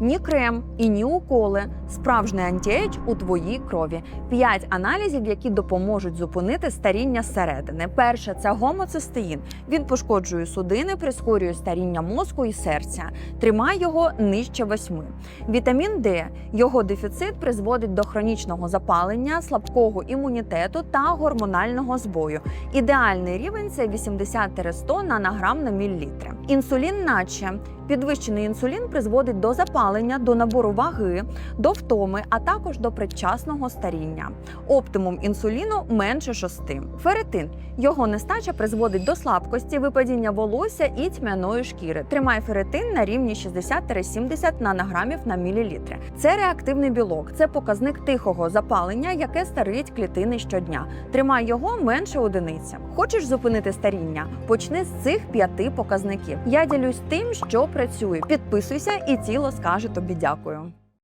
Ні крем і ні уколи. Справжній антіейдж у твоїй крові. П'ять аналізів, які допоможуть зупинити старіння зсередини. Перше це гомоцистеїн. Він пошкоджує судини, прискорює старіння мозку і серця. Тримай його нижче восьми. Вітамін Д. Його дефіцит призводить до хронічного запалення, слабкого імунітету та гормонального збою. Ідеальний рівень це 80-100 нанограм на мілілітри. Інсулін, наче підвищений інсулін призводить до запалення, до набору ваги, до втоми, а також до предчасного старіння. Оптимум інсуліну менше 6. Ферритин. Його нестача призводить до слабкості, випадіння волосся і тьмяної шкіри. Тримай ферритин на рівні 60-70 нанограмів на мілілітри. Це реактивний білок, це показник тихого запалення, яке старить клітини щодня. Тримай його менше одиниця. Хочеш зупинити старіння? Почни з цих п'яти показників. Я ділюсь тим, що працює. Підписуйся, і тіло скаже тобі дякую.